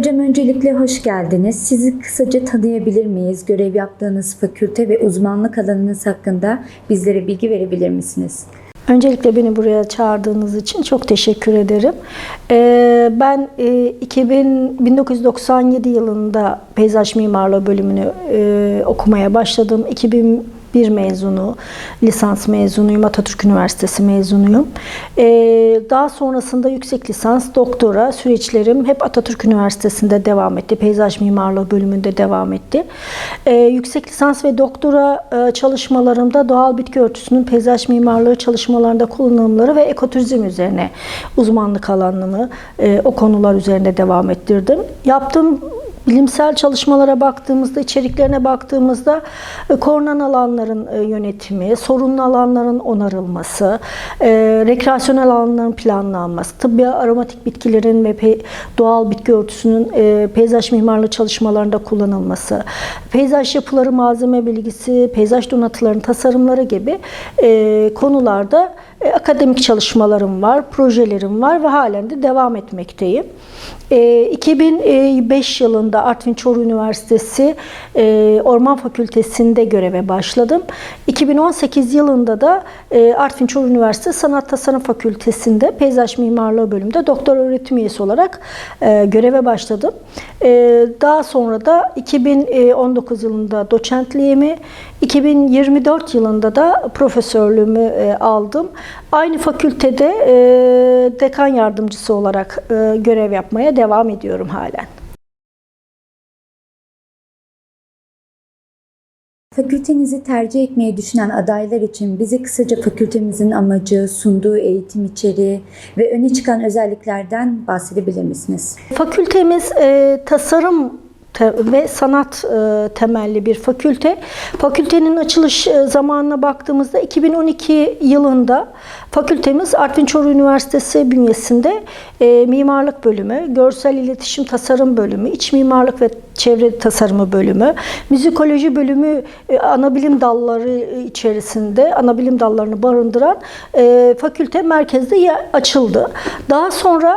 Hocam öncelikle hoş geldiniz. Sizi kısaca tanıyabilir miyiz? Görev yaptığınız fakülte ve uzmanlık alanınız hakkında bizlere bilgi verebilir misiniz? Öncelikle beni buraya çağırdığınız için çok teşekkür ederim. Ee, Ben e, 2000, 1997 yılında peyzaj mimarlığı bölümünü e, okumaya başladım. 2001 mezunu, lisans mezunuyum, Atatürk Üniversitesi mezunuyum. Ee, Daha sonrasında yüksek lisans, doktora süreçlerim hep Atatürk Üniversitesi'nde devam etti. Peyzaj mimarlığı bölümünde devam etti. Ee, Yüksek lisans ve doktora e, çalışmalarımda doğal bitki örtüsünün peyzaj mimarlığı çalışmalarında kullanımları ve ekoturizm üzerine uzmanlık alanımı e, o konular üzerinde devam ettirdim. Yaptığım bilimsel çalışmalara baktığımızda, içeriklerine baktığımızda e, korunan alanların e, yönetimi, sorunlu alanların onarılması, e, rekreasyonel alanların planlanması, tıbbi aromatik bitkilerin ve doğal bitki örtüsünün peyzaj mimarlığı çalışmalarında kullanılması, peyzaj yapıları malzeme bilgisi, peyzaj donatıların tasarımları gibi konularda akademik çalışmalarım var, projelerim var ve halen de devam etmekteyim. E, 2005 yılında Artvin Çoruh Üniversitesi e, Orman Fakültesi'nde göreve başladım. 2018 yılında da e, Artvin Çoruh Üniversitesi Sanat Tasarım Fakültesi'nde peyzaj mimarlığı bölümünde doktor öğretim üyesi olarak e, göreve başladım. E, Daha sonra da 2019 yılında doçentliğimi, 2024 yılında da profesörlüğümü e, aldım. Aynı fakültede e, dekan yardımcısı olarak e, görev yapmaya devam ediyorum halen. Fakültenizi tercih etmeyi düşünen adaylar için bize kısaca fakültemizin amacı, sunduğu eğitim içeriği ve öne çıkan özelliklerden bahsedebilir misiniz? Fakültemiz e, tasarım ve sanat e, temelli bir fakülte. Fakültenin açılış e, zamanına baktığımızda 2012 yılında fakültemiz Artvin Çoruh Üniversitesi bünyesinde e, mimarlık bölümü, görsel iletişim tasarım bölümü, iç mimarlık ve çevre tasarımı bölümü, müzikoloji bölümü e, ana bilim dalları içerisinde ana bilim dallarını barındıran e, fakülte merkezde açıldı. Daha sonra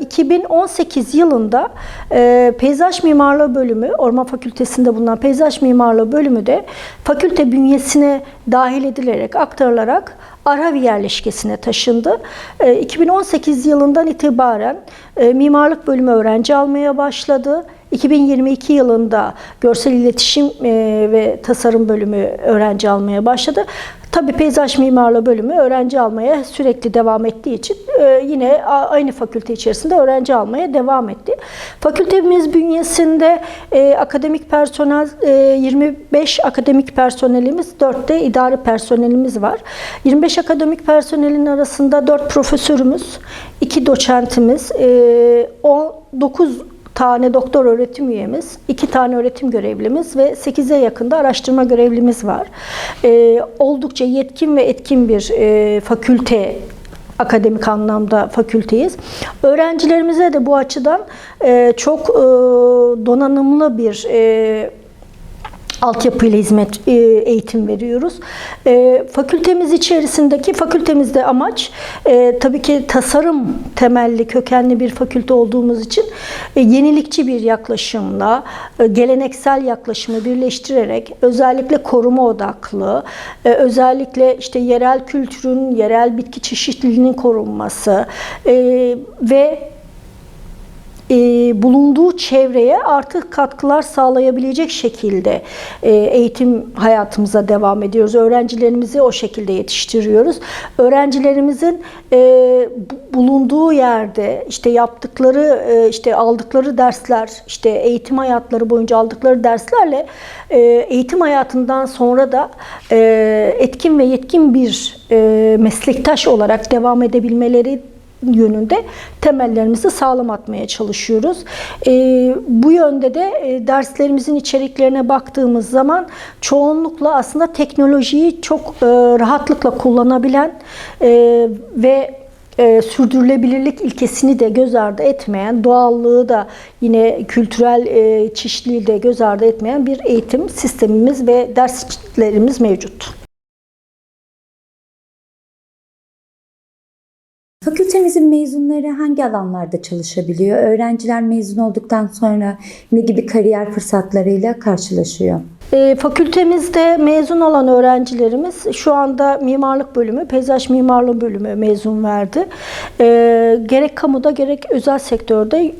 e, 2018 yılında e, peyzaj mimarlığı bölümü, Orman Fakültesi'nde bulunan peyzaj mimarlığı bölümü de fakülte bünyesine dahil edilerek, aktarılarak Arhavi yerleşkesine taşındı. E, 2018 yılından itibaren e, mimarlık bölümü öğrenci almaya başladı. 2022 yılında görsel iletişim e, ve tasarım bölümü öğrenci almaya başladı. Tabii peyzaj mimarlığı bölümü öğrenci almaya sürekli devam ettiği için e, yine aynı fakülte içerisinde öğrenci almaya devam etti. Fakültemiz bünyesinde e, akademik personel e, 25 akademik personelimiz, 4 de idari personelimiz var. 25 akademik personelin arasında 4 profesörümüz, 2 doçentimiz, e, 19 tane doktor öğretim üyemiz, 2 tane öğretim görevlimiz ve 8'e yakında araştırma görevlimiz var. Ee, oldukça yetkin ve etkin bir e, fakülte akademik anlamda fakülteyiz. Öğrencilerimize de bu açıdan e, çok e, donanımlı bir e, altyapıyla hizmet e, eğitim veriyoruz. E, fakültemiz içerisindeki fakültemizde amaç e, tabii ki tasarım temelli kökenli bir fakülte olduğumuz için e, yenilikçi bir yaklaşımla e, geleneksel yaklaşımı birleştirerek özellikle koruma odaklı, e, özellikle işte yerel kültürün, yerel bitki çeşitliliğinin korunması e, ve e, bulunduğu çevreye artık katkılar sağlayabilecek şekilde e, eğitim hayatımıza devam ediyoruz. Öğrencilerimizi o şekilde yetiştiriyoruz. Öğrencilerimizin e, bu- bulunduğu yerde işte yaptıkları, e, işte aldıkları dersler, işte eğitim hayatları boyunca aldıkları derslerle e, eğitim hayatından sonra da e, etkin ve yetkin bir e, meslektaş olarak devam edebilmeleri yönünde temellerimizi sağlam atmaya çalışıyoruz. Ee, bu yönde de e, derslerimizin içeriklerine baktığımız zaman çoğunlukla aslında teknolojiyi çok e, rahatlıkla kullanabilen e, ve e, sürdürülebilirlik ilkesini de göz ardı etmeyen, doğallığı da yine kültürel e, çeşitliliği de göz ardı etmeyen bir eğitim sistemimiz ve derslerimiz mevcut. Fakültemizin mezunları hangi alanlarda çalışabiliyor? Öğrenciler mezun olduktan sonra ne gibi kariyer fırsatlarıyla karşılaşıyor? E, fakültemizde mezun olan öğrencilerimiz şu anda mimarlık bölümü, peyzaj mimarlığı bölümü mezun verdi. E, gerek kamuda gerek özel sektörde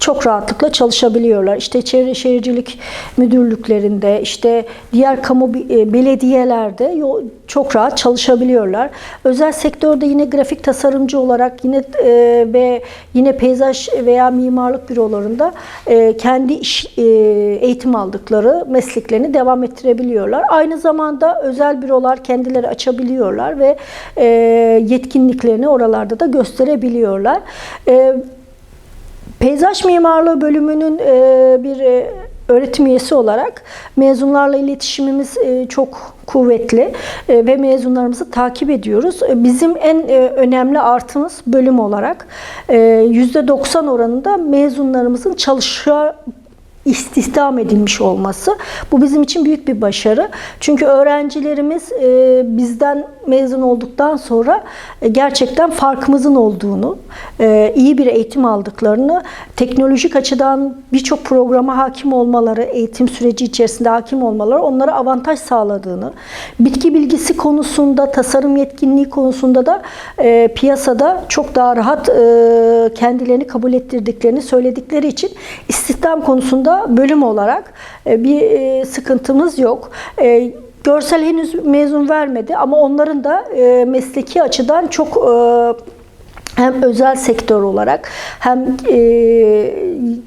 çok rahatlıkla çalışabiliyorlar. İşte çevre şehircilik müdürlüklerinde, işte diğer kamu e, belediyelerde çok rahat çalışabiliyorlar. Özel sektörde yine grafik tasarımcı olarak yine e, ve yine peyzaj veya mimarlık bürolarında e, kendi iş, e, eğitim aldıkları mesleklerini devam ettirebiliyorlar. Aynı zamanda özel bürolar kendileri açabiliyorlar ve e, yetkinliklerini oralarda da gösterebiliyorlar. E, Peyzaj mimarlığı bölümünün e, bir e, öğretim üyesi olarak mezunlarla iletişimimiz e, çok kuvvetli ve mezunlarımızı takip ediyoruz. Bizim en önemli artımız bölüm olarak e, %90 oranında mezunlarımızın çalışa istihdam edilmiş olması. Bu bizim için büyük bir başarı. Çünkü öğrencilerimiz e, bizden mezun olduktan sonra e, gerçekten farkımızın olduğunu, e, iyi bir eğitim aldıklarını, teknolojik açıdan birçok programa hakim olmaları, eğitim süreci içerisinde hakim olmaları onlara avantaj sağladığını, bitki bilgisi konusunda, tasarım yetkinliği konusunda da e, piyasada çok daha rahat e, kendilerini kabul ettirdiklerini söyledikleri için istihdam konusunda bölüm olarak e, bir e, sıkıntımız yok. E, Görsel henüz mezun vermedi ama onların da mesleki açıdan çok hem özel sektör olarak hem e,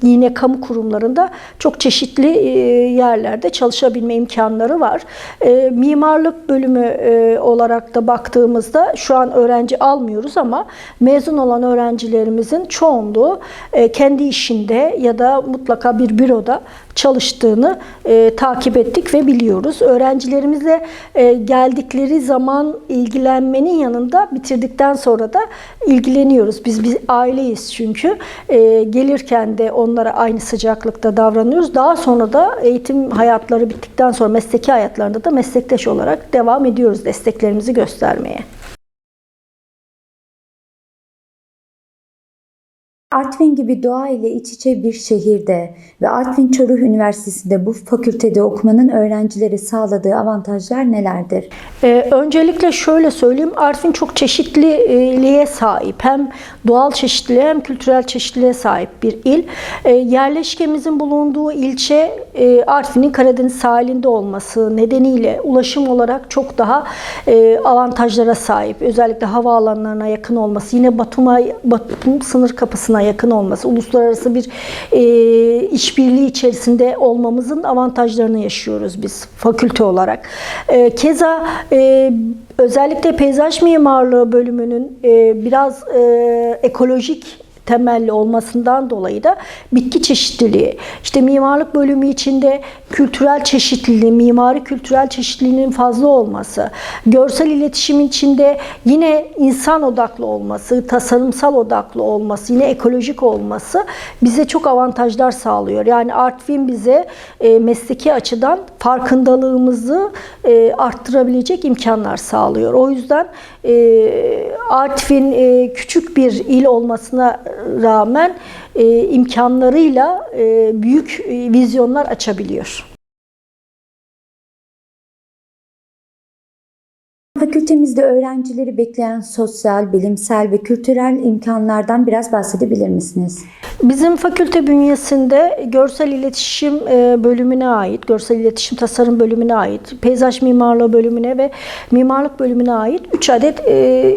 yine kamu kurumlarında çok çeşitli e, yerlerde çalışabilme imkanları var. E, mimarlık bölümü olarak da baktığımızda şu an öğrenci almıyoruz ama mezun olan öğrencilerimizin çoğunluğu kendi işinde ya da mutlaka bir büroda çalıştığını e, takip ettik ve biliyoruz. Öğrencilerimizle e, geldikleri zaman ilgilenmenin yanında bitirdikten sonra da ilgileniyoruz. Biz bir aileyiz çünkü. E, gelirken de onlara aynı sıcaklıkta davranıyoruz. Daha sonra da eğitim hayatları bittikten sonra mesleki hayatlarında da meslektaş olarak devam ediyoruz desteklerimizi göstermeye. Artvin gibi doğa ile iç içe bir şehirde ve Artvin Çoruh Üniversitesi'nde bu fakültede okumanın öğrencilere sağladığı avantajlar nelerdir? Ee, öncelikle şöyle söyleyeyim, Artvin çok çeşitliliğe sahip. Hem doğal çeşitliliğe hem kültürel çeşitliliğe sahip bir il. Ee, yerleşkemizin bulunduğu ilçe e, Artvin'in Karadeniz sahilinde olması nedeniyle ulaşım olarak çok daha e, avantajlara sahip. Özellikle havaalanlarına yakın olması, yine Batum'a Batum sınır kapısına yakın olması, uluslararası bir e, işbirliği içerisinde olmamızın avantajlarını yaşıyoruz biz fakülte olarak. E, keza e, özellikle peyzaj mimarlığı bölümünün e, biraz e, ekolojik temelli olmasından dolayı da bitki çeşitliliği, işte mimarlık bölümü içinde kültürel çeşitliliği, mimari kültürel çeşitliliğinin fazla olması, görsel iletişim içinde yine insan odaklı olması, tasarımsal odaklı olması, yine ekolojik olması bize çok avantajlar sağlıyor. Yani Artvin bize e, mesleki açıdan farkındalığımızı e, arttırabilecek imkanlar sağlıyor. O yüzden Artvin e, küçük bir il olmasına rağmen e, imkanlarıyla e, büyük vizyonlar açabiliyor. Fakültemizde öğrencileri bekleyen sosyal, bilimsel ve kültürel imkanlardan biraz bahsedebilir misiniz? Bizim fakülte bünyesinde görsel iletişim e, bölümüne ait, görsel iletişim tasarım bölümüne ait, peyzaj mimarlığı bölümüne ve mimarlık bölümüne ait 3 adet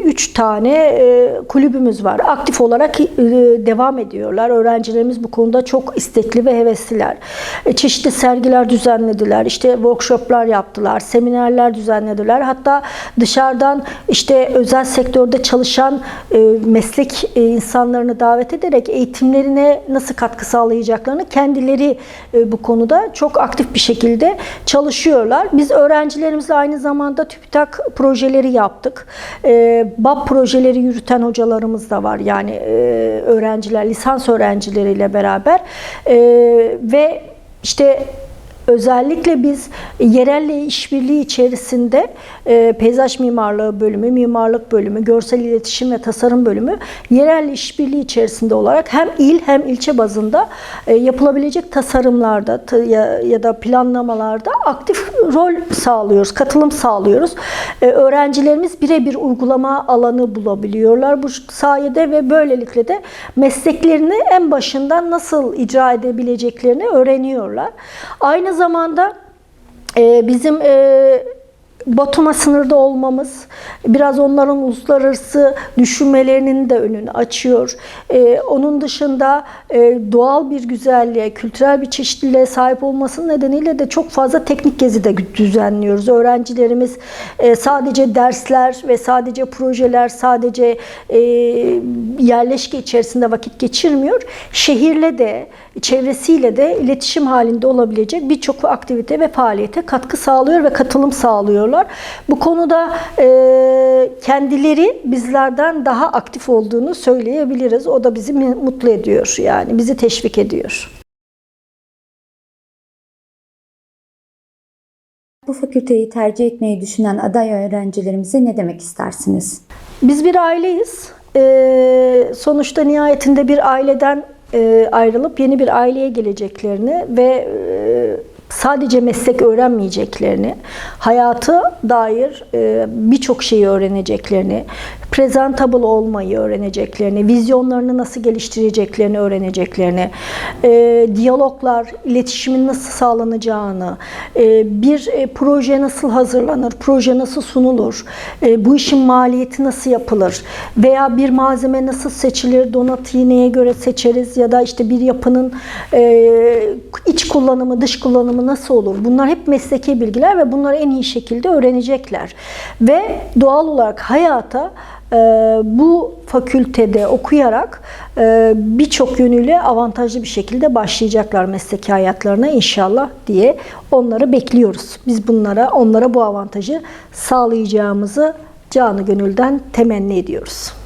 3 tane e, kulübümüz var. Aktif olarak e, devam ediyorlar. Öğrencilerimiz bu konuda çok istekli ve hevesliler. Çeşitli sergiler düzenlediler, işte workshoplar yaptılar, seminerler düzenlediler. Hatta dışarıdan işte özel sektörde çalışan meslek insanlarını davet ederek eğitimlerine nasıl katkı sağlayacaklarını kendileri bu konuda çok aktif bir şekilde çalışıyorlar. Biz öğrencilerimizle aynı zamanda TÜBİTAK projeleri yaptık. BAP projeleri yürüten hocalarımız da var. Yani öğrenciler, lisans öğrencileriyle beraber ve işte özellikle biz yerelle işbirliği içerisinde e, peyzaj mimarlığı bölümü, mimarlık bölümü, görsel iletişim ve tasarım bölümü yerel işbirliği içerisinde olarak hem il hem ilçe bazında e, yapılabilecek tasarımlarda ta- ya, ya da planlamalarda aktif rol sağlıyoruz, katılım sağlıyoruz. E, öğrencilerimiz birebir uygulama alanı bulabiliyorlar bu sayede ve böylelikle de mesleklerini en başından nasıl icra edebileceklerini öğreniyorlar. Aynı zamanda e, bizim e, Batum'a sınırda olmamız biraz onların uluslararası düşünmelerinin de önünü açıyor. Ee, onun dışında e, doğal bir güzelliğe, kültürel bir çeşitliliğe sahip olmasının nedeniyle de çok fazla teknik gezi de düzenliyoruz. Öğrencilerimiz e, sadece dersler ve sadece projeler, sadece e, yerleşke içerisinde vakit geçirmiyor. Şehirle de, çevresiyle de iletişim halinde olabilecek birçok aktivite ve faaliyete katkı sağlıyor ve katılım sağlıyorlar. Bu konuda e, kendileri bizlerden daha aktif olduğunu söyleyebiliriz. O da bizi mutlu ediyor yani bizi teşvik ediyor. Bu fakülteyi tercih etmeyi düşünen aday öğrencilerimize ne demek istersiniz? Biz bir aileyiz. Ee, sonuçta nihayetinde bir aileden e, ayrılıp yeni bir aileye geleceklerini ve e, sadece meslek öğrenmeyeceklerini, hayatı dair e, birçok şeyi öğreneceklerini, presentable olmayı öğreneceklerini, vizyonlarını nasıl geliştireceklerini öğreneceklerini, e, diyaloglar, iletişimin nasıl sağlanacağını, e, bir e, proje nasıl hazırlanır, proje nasıl sunulur, e, bu işin maliyeti nasıl yapılır veya bir malzeme nasıl seçilir, donatıyı neye göre seçeriz ya da işte bir yapının e, iç kullanımı, dış kullanımı nasıl olur? Bunlar hep mesleki bilgiler ve bunları en iyi şekilde öğrenecekler. Ve doğal olarak hayata bu fakültede okuyarak e, birçok yönüyle avantajlı bir şekilde başlayacaklar mesleki hayatlarına inşallah diye onları bekliyoruz. Biz bunlara onlara bu avantajı sağlayacağımızı canı gönülden temenni ediyoruz.